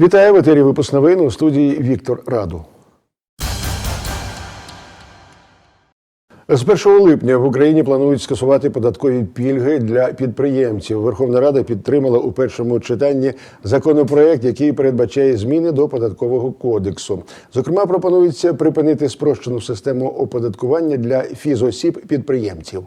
Вітаю в етері випуск новин у студії Віктор Раду. З 1 липня в Україні планують скасувати податкові пільги для підприємців. Верховна Рада підтримала у першому читанні законопроект, який передбачає зміни до податкового кодексу. Зокрема, пропонується припинити спрощену систему оподаткування для фізосіб підприємців.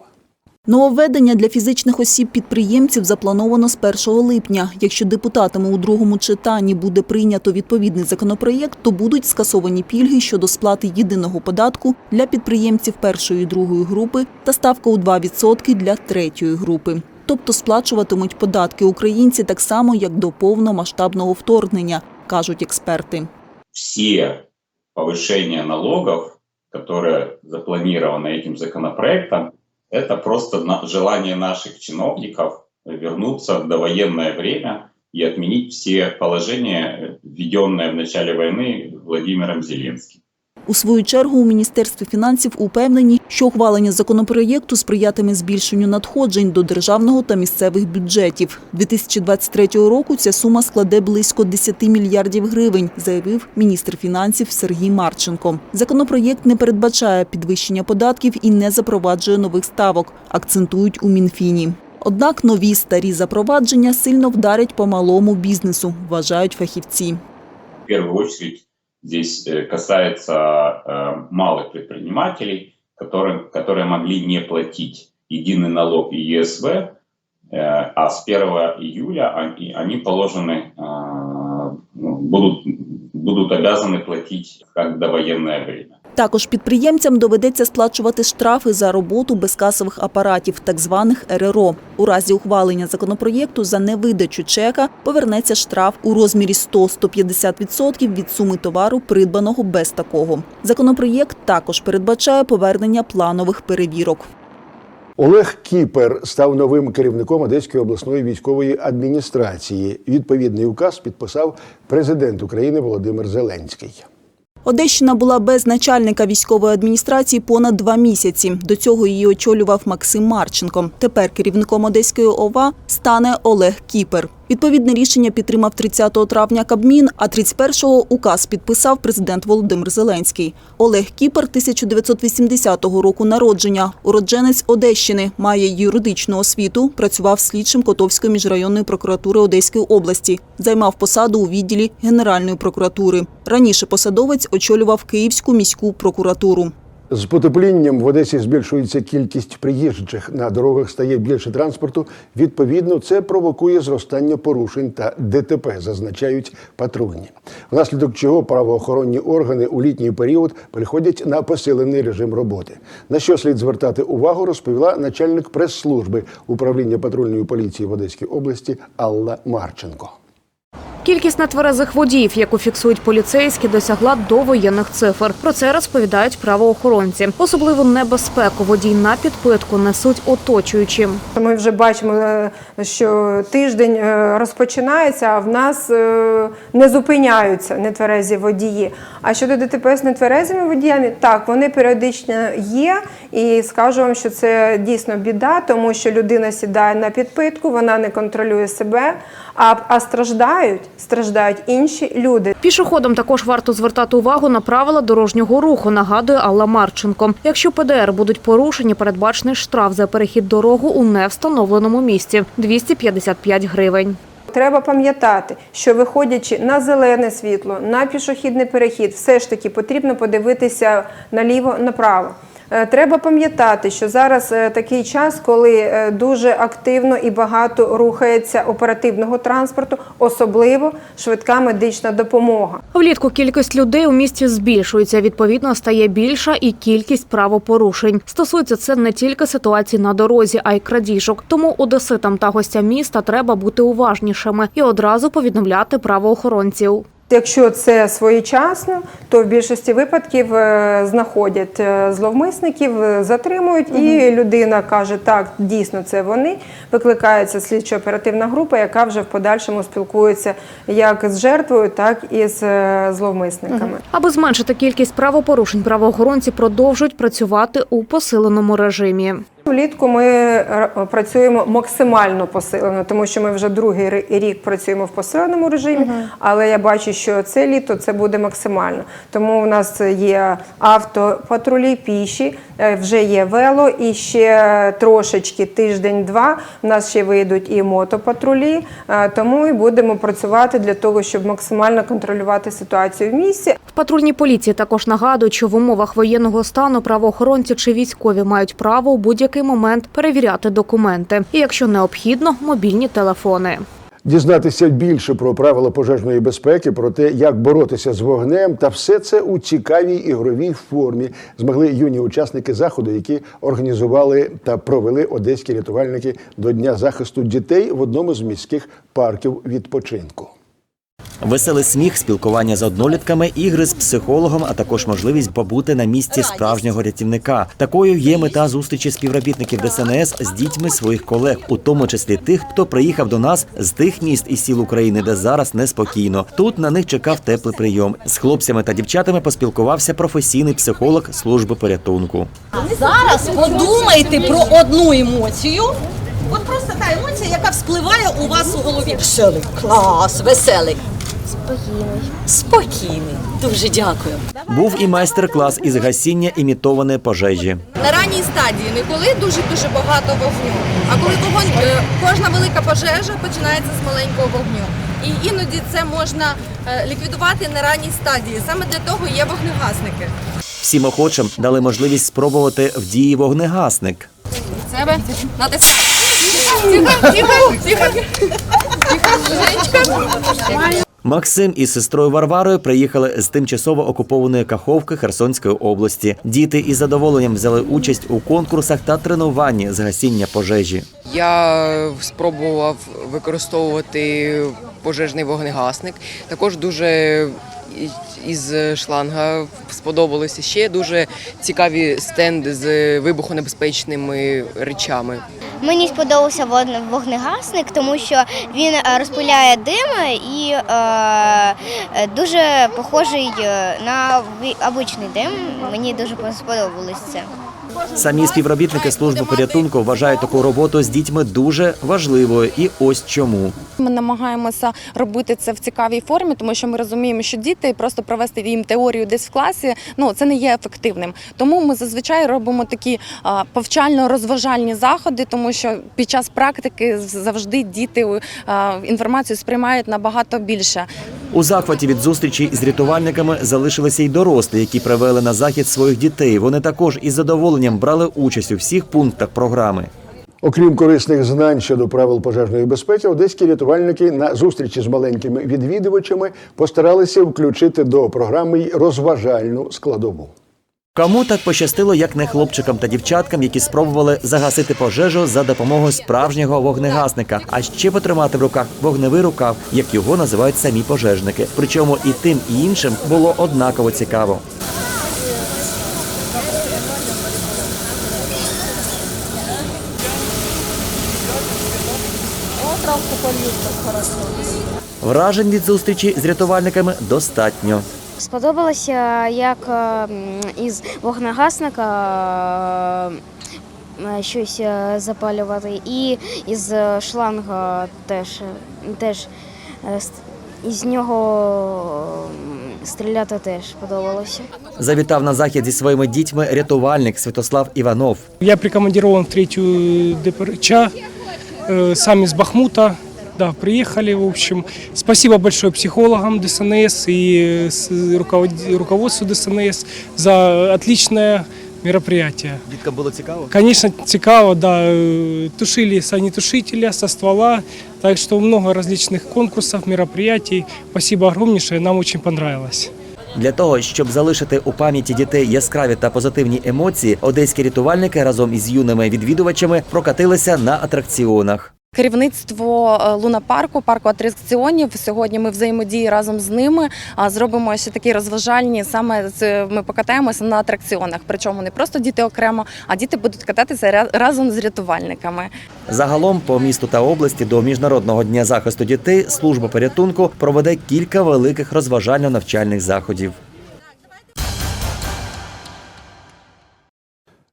Нововведення для фізичних осіб-підприємців заплановано з 1 липня. Якщо депутатами у другому читанні буде прийнято відповідний законопроєкт, то будуть скасовані пільги щодо сплати єдиного податку для підприємців першої і другої групи та ставка у 2% для третьої групи. Тобто сплачуватимуть податки українці так само, як до повномасштабного вторгнення, кажуть експерти. все повышения налогов, которые запланированы этим законопроектом, это просто желание наших чиновников вернуться в довоенное время и отменить все положения, введенные в начале войны Владимиром Зеленским. У свою чергу у Міністерстві фінансів упевнені, що ухвалення законопроєкту сприятиме збільшенню надходжень до державного та місцевих бюджетів. 2023 року ця сума складе близько 10 мільярдів гривень, заявив міністр фінансів Сергій Марченко. Законопроєкт не передбачає підвищення податків і не запроваджує нових ставок, акцентують у Мінфіні. Однак нові старі запровадження сильно вдарять по малому бізнесу, вважають фахівці. В первую очередь здесь э, касается э, малых предпринимателей, которым, которые могли не платить единый налог и ЕСВ, э, а с 1 июля они, они положены, ну, будут, будут обязаны платить как довоенное время. Також підприємцям доведеться сплачувати штрафи за роботу безкасових апаратів, так званих РРО. У разі ухвалення законопроєкту за невидачу чека повернеться штраф у розмірі 100-150% від суми товару, придбаного без такого. Законопроєкт також передбачає повернення планових перевірок. Олег Кіпер став новим керівником Одеської обласної військової адміністрації. Відповідний указ підписав президент України Володимир Зеленський. Одещина була без начальника військової адміністрації понад два місяці. До цього її очолював Максим Марченко. Тепер керівником Одеської ОВА стане Олег Кіпер. Відповідне рішення підтримав 30 травня Кабмін, а 31-го указ підписав президент Володимир Зеленський. Олег Кіпер 1980 року народження, уродженець Одещини, має юридичну освіту, працював слідчим Котовської міжрайонної прокуратури Одеської області, займав посаду у відділі Генеральної прокуратури. Раніше посадовець очолював Київську міську прокуратуру. З потеплінням в Одесі збільшується кількість приїжджих. На дорогах стає більше транспорту. Відповідно, це провокує зростання порушень та ДТП, зазначають патрульні. Внаслідок чого правоохоронні органи у літній період переходять на посилений режим роботи. На що слід звертати увагу, розповіла начальник прес-служби управління патрульної поліції в Одеській області Алла Марченко. Кількість нетверезих водіїв, яку фіксують поліцейські, досягла довоєнних цифр. Про це розповідають правоохоронці. Особливу небезпеку водій на підпитку несуть оточуючі. Ми вже бачимо, е, що тиждень е, розпочинається, а в нас е, не зупиняються нетверезі водії. А щодо ДТП з нетверезими водіями, так вони періодично є, і скажу вам, що це дійсно біда, тому що людина сідає на підпитку, вона не контролює себе, а, а страждають, страждають інші люди. Пішоходам також варто звертати увагу на правила дорожнього руху, нагадує Алла Марченко. Якщо ПДР будуть порушені, передбачений штраф за перехід дорогу у невстановленому місці 255 гривень. Треба пам'ятати, що виходячи на зелене світло, на пішохідний перехід, все ж таки потрібно подивитися наліво-направо. Е, Треба пам'ятати, що зараз е, такий час, коли е, дуже активно і багато рухається оперативного транспорту, особливо швидка медична допомога. Влітку кількість людей у місті збільшується. Відповідно, стає більша і кількість правопорушень. Стосується це не тільки ситуації на дорозі, а й крадіжок. Тому одеситам та гостям міста треба бути уважнішими і одразу повідомляти правоохоронців. Якщо це своєчасно, то в більшості випадків е, знаходять е, зловмисників, е, затримують, і людина каже, так, дійсно це вони. Викликається слідчо-оперативна група, яка вже в подальшому спілкується як з жертвою, так і з зловмисниками. Аби зменшити кількість правопорушень, правоохоронці продовжують працювати у посиленому режимі. Влітку ми працюємо максимально посилено, тому що ми вже другий рік працюємо в посиленому режимі, але я бачу, що це літо це буде максимально. Тому у нас є автопатрулі, піші, е, вже є вело, і ще трошечки тиждень-два. У нас ще вийдуть і мотопатрулі, е, тому і будемо працювати для того, щоб максимально контролювати ситуацію в місті. В патрульній поліції також нагадують, що в умовах воєнного стану правоохоронці чи військові мають право у будь-який момент перевіряти документи. І якщо необхідно, мобільні телефони. Дізнатися більше про правила пожежної безпеки, про те, як боротися з вогнем, та все це у цікавій ігровій формі змогли юні учасники заходу, які організували та провели одеські рятувальники до Дня захисту дітей в одному з міських парків відпочинку. Веселий сміх, спілкування з однолітками, ігри з психологом, а також можливість побути на місці справжнього рятівника. Такою є мета зустрічі співробітників ДСНС з дітьми своїх колег, у тому числі тих, хто приїхав до нас з тих міст і сіл України, де зараз неспокійно. Тут на них чекав теплий прийом. З хлопцями та дівчатами поспілкувався професійний психолог служби порятунку. Зараз подумайте про одну емоцію. От просто та емоція, яка вспливає у вас у голові. Веселий, клас, веселий. Спокійний. Спокійний. Дуже дякую. Був і майстер-клас із гасіння імітованої пожежі. На ранній стадії не коли дуже дуже багато вогню, а коли вогонь е, кожна велика пожежа починається з маленького вогню. І іноді це можна е, ліквідувати на ранній стадії. Саме для того є вогнегасники. Всім охочим дали можливість спробувати в дії вогнегасник. Себе натискай. Тихо, тихо, тихо. Тихо, Женечка. Максим із сестрою Варварою приїхали з тимчасово окупованої Каховки Херсонської області. Діти із задоволенням взяли участь у конкурсах та тренуванні з гасіння пожежі. Я спробував використовувати пожежний вогнегасник. Також дуже із шланга сподобалося ще дуже цікаві стенди з вибухонебезпечними речами. Мені сподобався вогне- вогнегасник, тому що він е, розпиляє дим і е, е, дуже похожий е, на обичний дим. Мені дуже сподобалось це. Самі співробітники служби порятунку вважають таку роботу з дітьми дуже важливою. І ось чому. Ми намагаємося робити це в цікавій формі, тому що ми розуміємо, що діти просто провести їм теорію десь в класі, ну це не є ефективним. Тому ми зазвичай робимо такі повчально-розважальні заходи, тому що під час практики завжди діти інформацію сприймають набагато більше. У захваті від зустрічі з рятувальниками залишилися й дорослі, які привели на захід своїх дітей. Вони також із задоволенням брали участь у всіх пунктах програми. Окрім корисних знань щодо правил пожежної безпеки, одеські рятувальники на зустрічі з маленькими відвідувачами постаралися включити до програми й розважальну складову. Кому так пощастило, як не хлопчикам та дівчаткам, які спробували загасити пожежу за допомогою справжнього вогнегасника, а ще потримати в руках вогневий рукав, як його називають самі пожежники. Причому і тим, і іншим було однаково цікаво. Вражень від зустрічі з рятувальниками достатньо. Сподобалося, як е, із вогнегасника е, щось е, запалювати, і із шланга теж, теж із нього стріляти теж подобалося. Завітав на захід зі своїми дітьми рятувальник Святослав Іванов. Я прикомандирован в третью ДПРЧ, э, сами с Бахмута. Да, приехали, в общем. Спасибо большое психологам ДСНС и э, с- руковод- руководству ДСНС за отличное мероприятие. Діткам було цікаво. Конечно, цікаво, да, э, тушили с огнетушителя со ствола, так что много различных конкурсов, мероприятий. Спасибо огромнейшее, нам очень понравилось. Для того, щоб залишити у пам'яті дітей яскраві та позитивні емоції, одеські рятувальники разом із юними відвідувачами прокатилися на атракціонах. Керівництво е, лунапарку, парку атракціонів. Сьогодні ми взаємодії разом з ними. А зробимо ще такі розважальні. Саме ми покатаємося на атракціонах. Причому не просто діти окремо, а діти будуть кататися разом з рятувальниками. Загалом по місту та області до міжнародного дня захисту дітей служба порятунку проведе кілька великих розважально-навчальних заходів.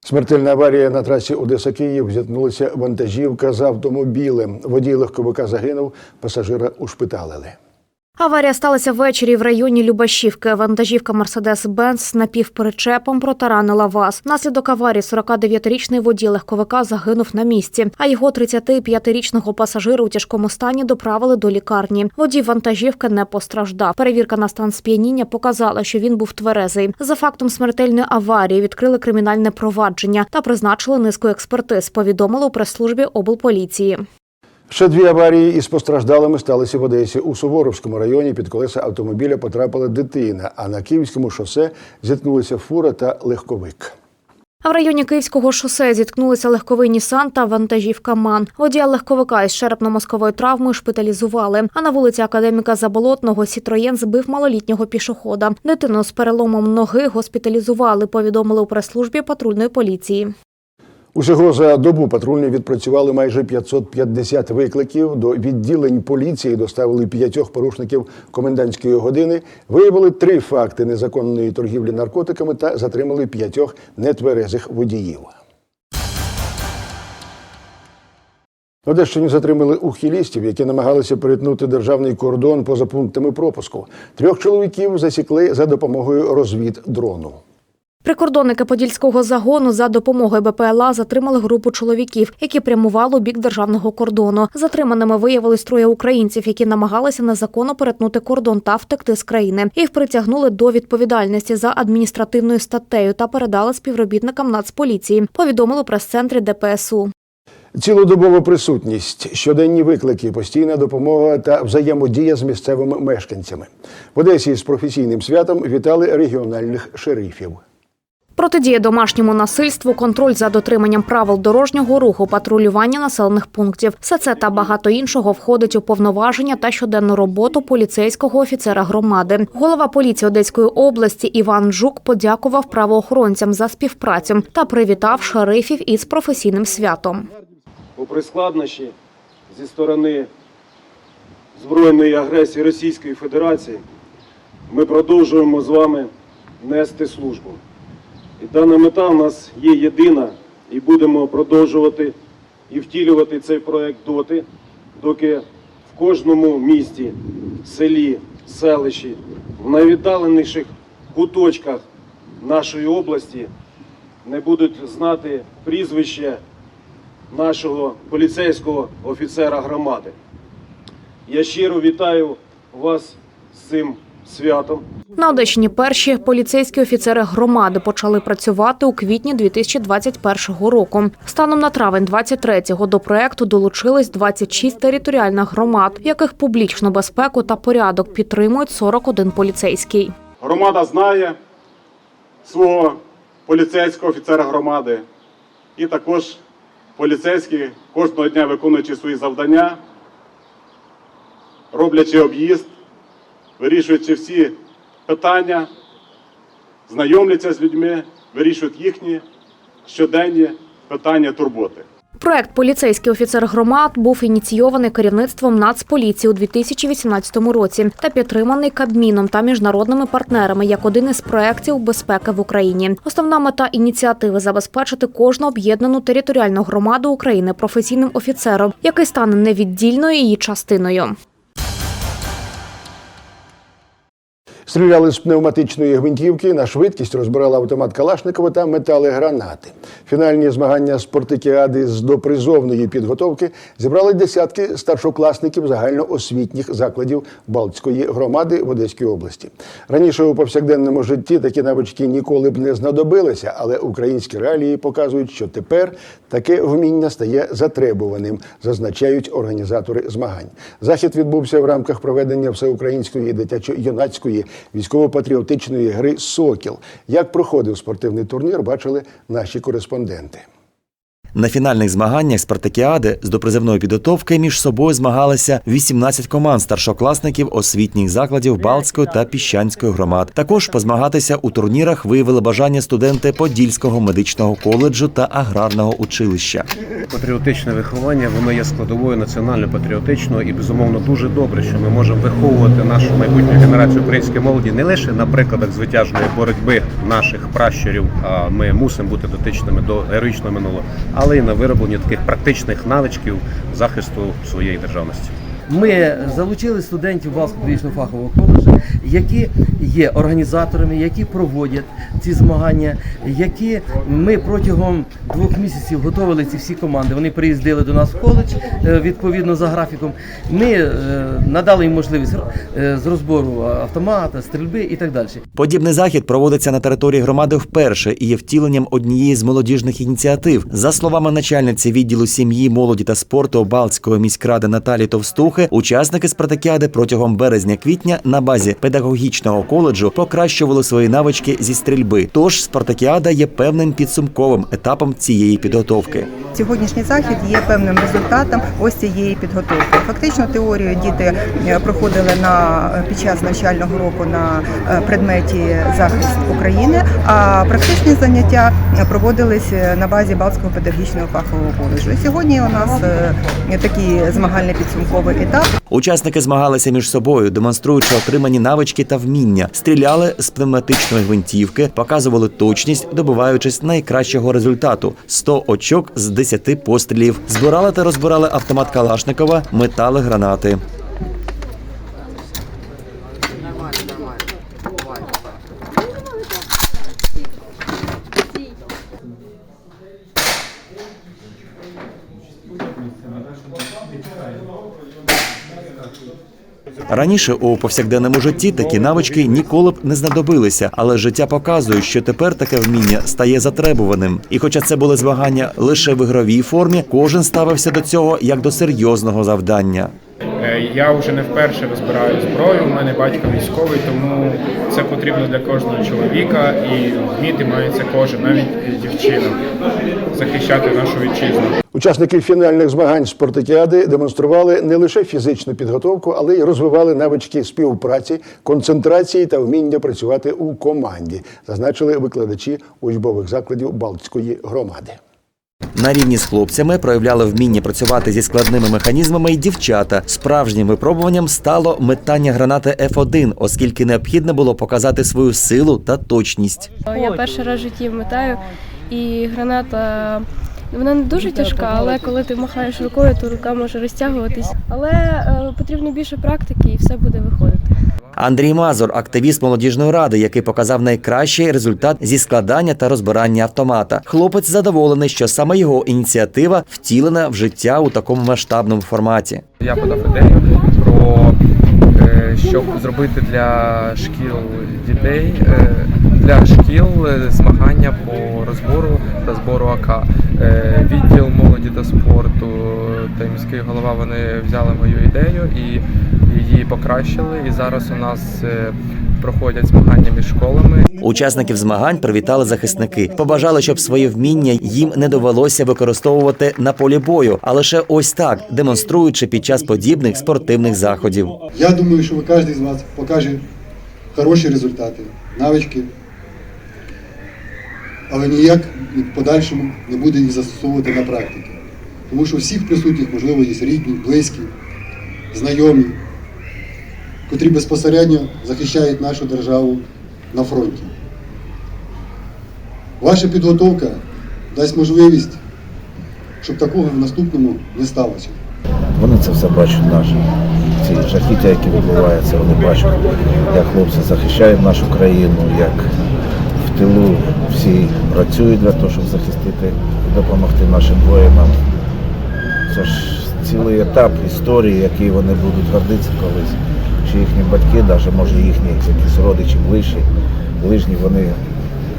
Смертельна аварія на трасі Одеса-Київ зіткнулася вантажівка з автомобілем. Водій легковика загинув, пасажира ушпиталили. Аварія сталася ввечері в районі Любашівки. Вантажівка Мерседес-Бенц з напівперечепом протаранила ВАЗ. Внаслідок аварії 49-річний водій легковика загинув на місці, а його 35-річного пасажира у тяжкому стані доправили до лікарні. Водій вантажівки не постраждав. Перевірка на стан сп'яніння показала, що він був тверезий. За фактом смертельної аварії відкрили кримінальне провадження та призначили низку експертиз. Повідомили у прес-службі облполіції. Ще дві аварії із постраждалими сталися в Одесі. У Суворовському районі під колеса автомобіля потрапила дитина, а на Київському шосе зіткнулися фура та легковик. А в районі Київського шосе зіткнулися легковий Нісан та вантажівка МАН. Водія легковика із черепно-мозковою травмою шпиталізували. А на вулиці академіка Заболотного Сітроєн збив малолітнього пішохода. Дитину з переломом ноги госпіталізували. Повідомили у прес-службі патрульної поліції. Усього за добу патрульні відпрацювали майже 550 викликів. До відділень поліції доставили п'ятьох порушників комендантської години, виявили три факти незаконної торгівлі наркотиками та затримали п'ятьох нетверезих водіїв. Одещині затримали ухилістів, які намагалися перетнути державний кордон поза пунктами пропуску. Трьох чоловіків засікли за допомогою розвіддрону. Прикордонники Подільського загону за допомогою БПЛА затримали групу чоловіків, які прямували у бік державного кордону. Затриманими виявились троє українців, які намагалися незаконно перетнути кордон та втекти з країни. Їх притягнули до відповідальності за адміністративною статтею та передали співробітникам Нацполіції. Повідомили прес-центрі ДПСУ. Цілодобова присутність, щоденні виклики, постійна допомога та взаємодія з місцевими мешканцями. В Одесі з професійним святом вітали регіональних шерифів. Протидія домашньому насильству, контроль за дотриманням правил дорожнього руху, патрулювання населених пунктів. Все це та багато іншого входить у повноваження та щоденну роботу поліцейського офіцера громади. Голова поліції Одеської області Іван Жук подякував правоохоронцям за співпрацю та привітав шерифів із професійним святом. попри складнощі зі сторони збройної агресії Російської Федерації, ми продовжуємо з вами нести службу. І дана мета в нас є єдина, і будемо продовжувати і втілювати цей проект доти, доки в кожному місті, селі, селищі, в найвіддаленіших куточках нашої області не будуть знати прізвище нашого поліцейського офіцера громади. Я щиро вітаю вас з цим святом. На Одещині перші поліцейські офіцери громади почали працювати у квітні 2021 року. Станом на травень 23-го до проекту долучились 26 територіальних громад, в яких публічну безпеку та порядок підтримують 41 поліцейський. Громада знає свого поліцейського офіцера громади і також поліцейські кожного дня виконуючи свої завдання, роблячи об'їзд, вирішуючи всі питання, знайомляться з людьми, вирішують їхні щоденні питання турботи. Проект Поліцейський офіцер громад був ініційований керівництвом Нацполіції у 2018 році та підтриманий Кабміном та міжнародними партнерами як один із проєктів безпеки в Україні. Основна мета ініціативи забезпечити кожну об'єднану територіальну громаду України професійним офіцером, який стане невіддільною її частиною. Стріляли з пневматичної гвинтівки, на швидкість розбирали автомат Калашникова та метали гранати. Фінальні змагання спортикіади з допризовної підготовки зібрали десятки старшокласників загальноосвітніх закладів Балтської громади в Одеській області. Раніше у повсякденному житті такі навички ніколи б не знадобилися, але українські реалії показують, що тепер таке вміння стає затребуваним, зазначають організатори змагань. Захід відбувся в рамках проведення всеукраїнської дитячо-юнацької військово-патріотичної гри Сокіл. Як проходив спортивний турнір, бачили наші кореспонденти. На фінальних змаганнях спартакіади з допризивної підготовки між собою змагалися 18 команд старшокласників освітніх закладів Балтської та Піщанської громад. Також позмагатися у турнірах виявили бажання студенти Подільського медичного коледжу та аграрного училища. Патріотичне виховання воно є складовою національно-патріотичного і безумовно дуже добре, що ми можемо виховувати нашу майбутню генерацію української молоді не лише на прикладах звитяжної боротьби наших пращурів. А ми мусимо бути дотичними до героїчного минулого, але на виробленні таких практичних навичків захисту своєї державності. Ми залучили студентів Балського фахового коледжу, які є організаторами, які проводять ці змагання, які ми протягом двох місяців готували ці всі команди. Вони приїздили до нас в коледж е, відповідно за графіком. Ми е, надали їм можливість е, з розбору автомата, стрільби і так далі. Подібний захід проводиться на території громади вперше і є втіленням однієї з молодіжних ініціатив. За словами начальниці відділу сім'ї, молоді та спорту Балтської міськради Наталі Товстухи, учасники спартакіади протягом березня-квітня на базі педагогічного коледжу покращували свої навички зі стрільби. Тож спартакіада є певним підсумковим етапом цієї підготовки. Сьогоднішній захід є певним результатом ось цієї підготовки. Фактично теорію діти е, проходили на під час навчального року на е, предметі захист України, а практичні заняття проводились е, на базі Балтського педагогічного фахового коледжу. Сьогодні у нас е, такий змагальний підсумковий етап. Учасники змагалися між собою, демонструючи отримані навички та вміння, стріляли з пневматичної гвинтівки, показували точність, добиваючись найкращого результату 100 очок з 10 пострілів. Збирали та розбирали автомат Калашникова, метали гранати. Раніше у повсякденному житті такі навички ніколи б не знадобилися, але життя показує, що тепер таке вміння стає затребуваним. І хоча це були змагання лише в ігровій формі, кожен ставився до цього як до серйозного завдання. Е, Я вже не вперше розбираю зброю. У мене батько військовий, тому це потрібно для кожного чоловіка і вміти має це кожен, навіть дівчина, захищати нашу вітчизну. Учасники фінальних змагань спартакіади демонстрували не лише фізичну підготовку, але й розвивали навички співпраці, концентрації та вміння працювати у команді, зазначили викладачі учбових закладів Балтської громади. На рівні з хлопцями проявляли вміння працювати зі складними механізмами і дівчата. Справжнім випробуванням стало метання гранати F1, оскільки необхідно було показати свою силу та точність. Я перший раз в житті метаю, і граната вона не дуже тяжка, але коли ти махаєш рукою, то рука може розтягуватись. Але е, потрібно більше практики і все буде виходити. Андрій Мазур, активіст молодіжної ради, який показав найкращий результат зі складання та розбирання автомата. Хлопець задоволений, що саме його ініціатива втілена в життя у такому масштабному форматі. Я подав ідею про е, щоб зробити для шкіл дітей е, для шкіл е, змагання по розбору та збору АК. Е, Відділ молоді та спорту та міський голова вони взяли мою ідею і її покращили. І зараз у нас е, проходять змагання між школами. Учасників змагань привітали захисники. Побажали, щоб своє вміння їм не довелося використовувати на полі бою, а лише ось так, демонструючи під час подібних спортивних заходів. Я думаю, що кожен з вас покаже хороші результати, навички, але ніяк в подальшому не буде їх застосовувати на практиці. Тому що всіх присутніх, можливо, є рідні, близькі, знайомі, котрі безпосередньо захищають нашу державу на фронті. Ваша підготовка дасть можливість, щоб такого в наступному не сталося. Вони це все бачать наші. Ці жахіття, які відбуваються, вони бачать, як хлопці захищають нашу країну, як в тилу всі працюють для того, щоб захистити і допомогти нашим воїнам. Це ж цілий етап історії, який вони будуть гордитися колись. Чи їхні батьки, навіть може їхні якісь родичі ближчі, ближні, вони,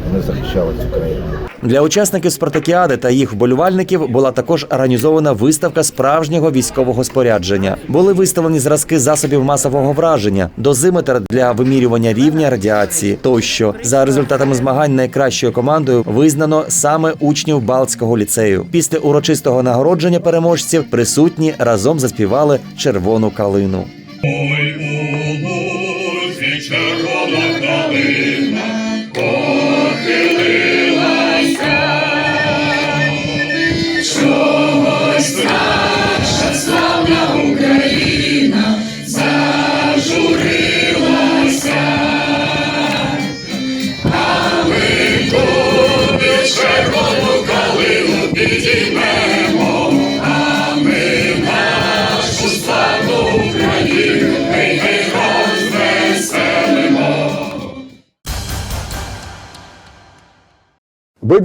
вони захищали цю країну. Для учасників спартакіади та їх вболівальників була також організована виставка справжнього військового спорядження. Були виставлені зразки засобів масового враження, дозиметр для вимірювання рівня радіації. Тощо за результатами змагань найкращою командою визнано саме учнів Балтського ліцею. Після урочистого нагородження переможців присутні разом заспівали червону калину.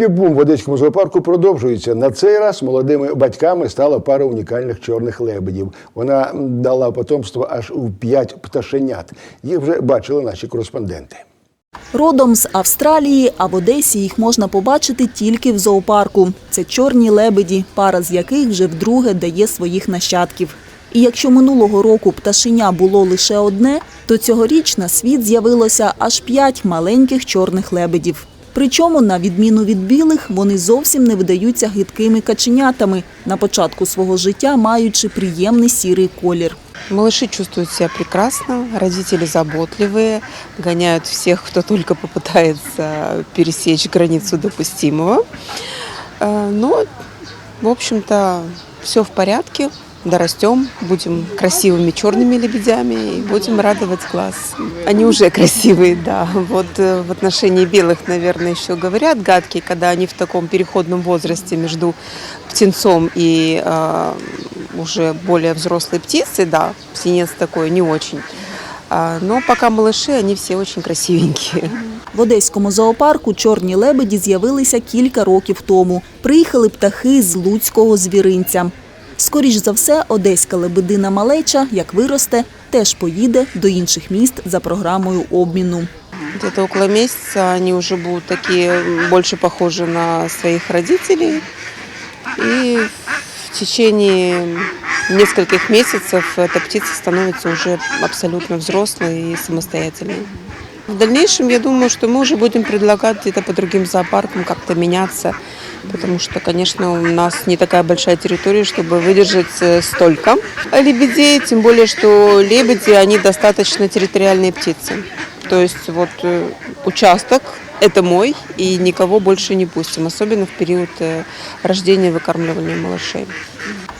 Бебі-бум в Одеському зоопарку продовжується. На цей раз молодими батьками стала пара унікальних чорних лебедів. Вона дала потомство аж у п'ять пташенят. Їх вже бачили наші кореспонденти. Родом з Австралії, а в Одесі їх можна побачити тільки в зоопарку. Це чорні лебеді, пара з яких вже вдруге дає своїх нащадків. І якщо минулого року пташеня було лише одне, то цьогоріч на світ з'явилося аж п'ять маленьких чорних лебедів. Причому, на відміну від білих, вони зовсім не видаються гидкими каченятами, на початку свого життя маючи приємний сірий колір. Малыши чувствуют себя прекрасно, родители заботливые, гоняют всех, кто только попытается пересечь границу допустимого. Э, Но, в общем-то, все в порядке. Дорастем, будем красивыми черными лебедями и будем радовать глаз. Они уже красивые, да. Вот э, в отношении белых, наверное, еще говорят гадкие, когда они в таком переходном возрасте между птенцом и э, уже более взрослой птицей, да, птенец такой не очень. А, Но пока малыши, они все очень красивенькие. В Одеському зоопарку чорні лебеді з'явилися кілька років тому. Приїхали птахи з Луцького звіринця. Скоріш за все, одеська лебедина малеча, як виросте, теж поїде до інших міст за програмою обміну. Где-то около месяца они уже будут такие больше похожи на своих родителей. И в течение нескольких месяцев эта птица становится уже абсолютно взрослой и самостоятельной. В дальнейшем, я думаю, что мы уже будем предлагать где-то по другим зоопаркам как-то меняться, потому что, конечно, у нас не такая большая территория, чтобы выдержать э, столько лебедей, тем более, что лебеди, они достаточно территориальные птицы. То есть вот э, участок – это мой, и никого больше не пустим, особенно в период э, рождения и выкармливания малышей.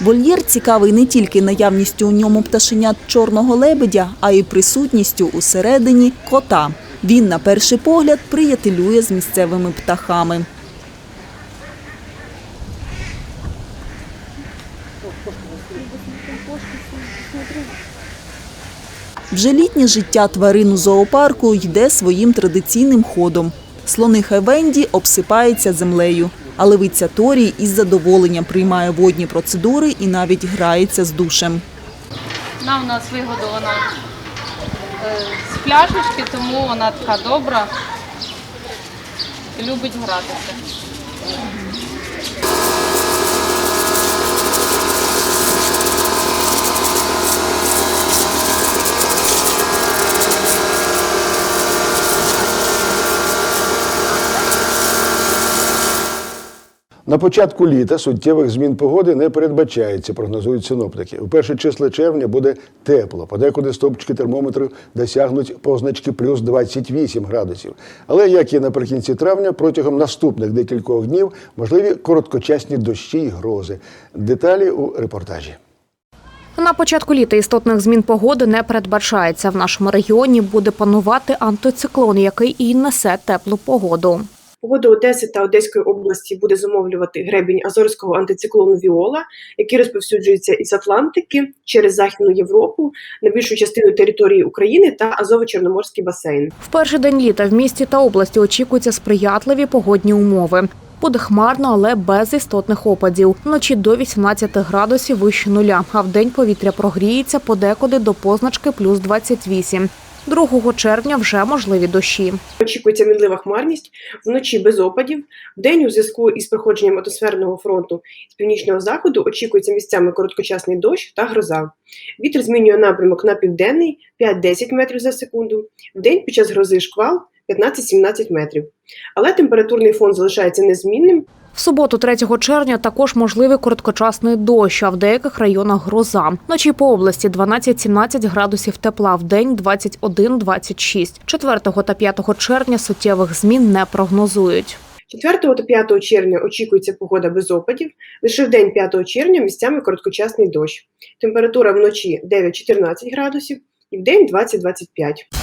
Вольєр цікавий не тільки наявністю у ньому пташенят чорного лебедя, а й присутністю усередині кота. Він на перший погляд приятелює з місцевими птахами. Вже літнє життя тварин у зоопарку йде своїм традиційним ходом. Слониха Венді обсипається землею, а левиця Торі із задоволенням приймає водні процедури і навіть грається з душем. У нас вигодована е, з пляшечки, тому вона така добра любить гратися. На початку літа суттєвих змін погоди не передбачається, прогнозують синоптики. У перші числа червня буде тепло. Подекуди стовпчики термометру досягнуть позначки плюс 28 градусів. Але як і наприкінці травня, протягом наступних декількох днів можливі короткочасні дощі й грози. Деталі у репортажі. На початку літа істотних змін погоди не передбачається. В нашому регіоні буде панувати антициклон, який і несе теплу погоду. Погода Одеси та Одеської області буде зумовлювати гребінь азорського антициклону Віола, який розповсюджується із Атлантики через Західну Європу на більшу частину території України та Азово-Чорноморський басейн. В перший день літа в місті та області очікуються сприятливі погодні умови. Буде хмарно, але без істотних опадів. Вночі до 18 градусів вище нуля, а вдень повітря прогріється подекуди до позначки плюс 28. 2 червня вже можливі дощі. Очікується мінлива хмарність, вночі без опадів. Вдень у зв'язку із проходженням атмосферного фронту з північного заходу очікується місцями короткочасний дощ та гроза. Вітер змінює напрямок на південний 5-10 метрів за секунду. Вдень під час грози шквал 15-17 метрів. Але температурний фон залишається незмінним. В суботу, 3 червня, також можливий короткочасний дощ, а в деяких районах гроза. Вночі по області 12-17 градусів тепла, в день 21-26. 4 та 5 червня суттєвих змін не прогнозують. 4 та 5 червня очікується погода без опадів. Лише в день 5 червня місцями короткочасний дощ. Температура вночі 9-14 градусів і в день 20-25.